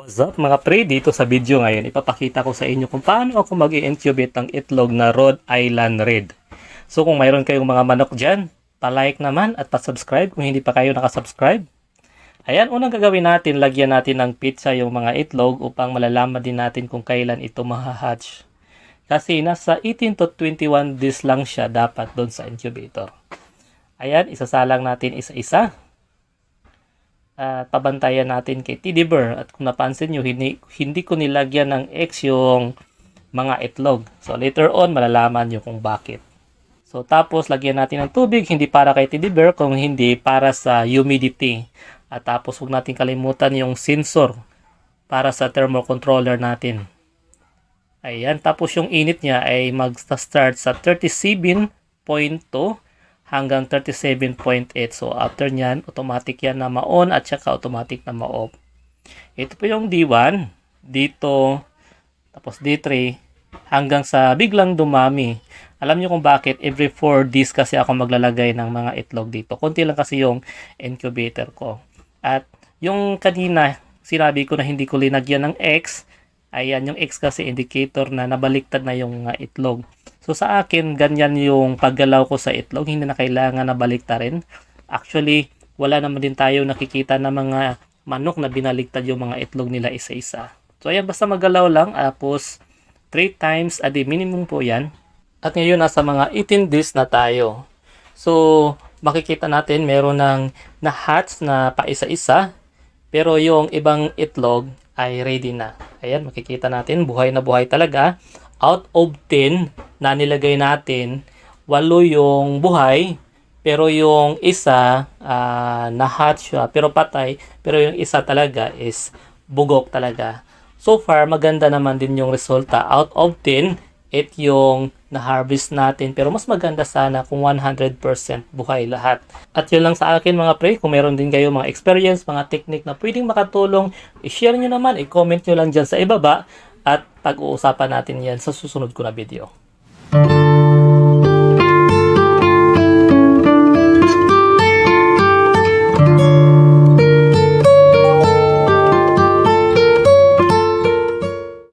What's up mga pre? Dito sa video ngayon, ipapakita ko sa inyo kung paano ako mag incubate ng itlog na Rhode Island Red. So kung mayroon kayong mga manok dyan, palike naman at pa-subscribe kung hindi pa kayo nakasubscribe. Ayan, unang gagawin natin, lagyan natin ng pizza yung mga itlog upang malalaman din natin kung kailan ito mahahatch. Kasi nasa 18 to 21 days lang siya dapat doon sa incubator. Ayan, isasalang natin isa-isa at pabantayan natin kay Teddy Bear. At kung napansin nyo, hindi, hindi ko nilagyan ng X yung mga itlog. So later on, malalaman nyo kung bakit. So tapos, lagyan natin ng tubig, hindi para kay Teddy Bear, kung hindi para sa humidity. At tapos, huwag natin kalimutan yung sensor para sa thermocontroller natin. Ayan, tapos yung init niya ay mag-start sa 37.2 hanggang 37.8. So, after nyan, automatic yan na ma-on at saka automatic na ma-off. Ito po yung D1, dito, tapos D3, hanggang sa biglang dumami. Alam niyo kung bakit every 4 days kasi ako maglalagay ng mga itlog dito. Konti lang kasi yung incubator ko. At yung kanina, sinabi ko na hindi ko linagyan ng X, ayan yung X kasi indicator na nabaliktad na yung mga itlog. So sa akin, ganyan yung paggalaw ko sa itlog. Hindi na kailangan na baliktarin. Actually, wala naman din tayo nakikita na mga manok na binaliktad yung mga itlog nila isa-isa. So ayan, basta magalaw lang. Tapos, 3 times a day. Minimum po yan. At ngayon, nasa mga 18 days na tayo. So, makikita natin meron ng na pa isa-isa. Pero yung ibang itlog ay ready na. Ayan, makikita natin. Buhay na buhay talaga out of 10 na nilagay natin, walo yung buhay, pero yung isa uh, na-hatch siya, pero patay, pero yung isa talaga is bugok talaga. So far, maganda naman din yung resulta. Out of 10, it yung na-harvest natin. Pero mas maganda sana kung 100% buhay lahat. At yun lang sa akin mga pre. Kung meron din kayo mga experience, mga technique na pwedeng makatulong, i-share nyo naman, i-comment nyo lang dyan sa ibaba at pag-uusapan natin yan sa susunod ko na video. you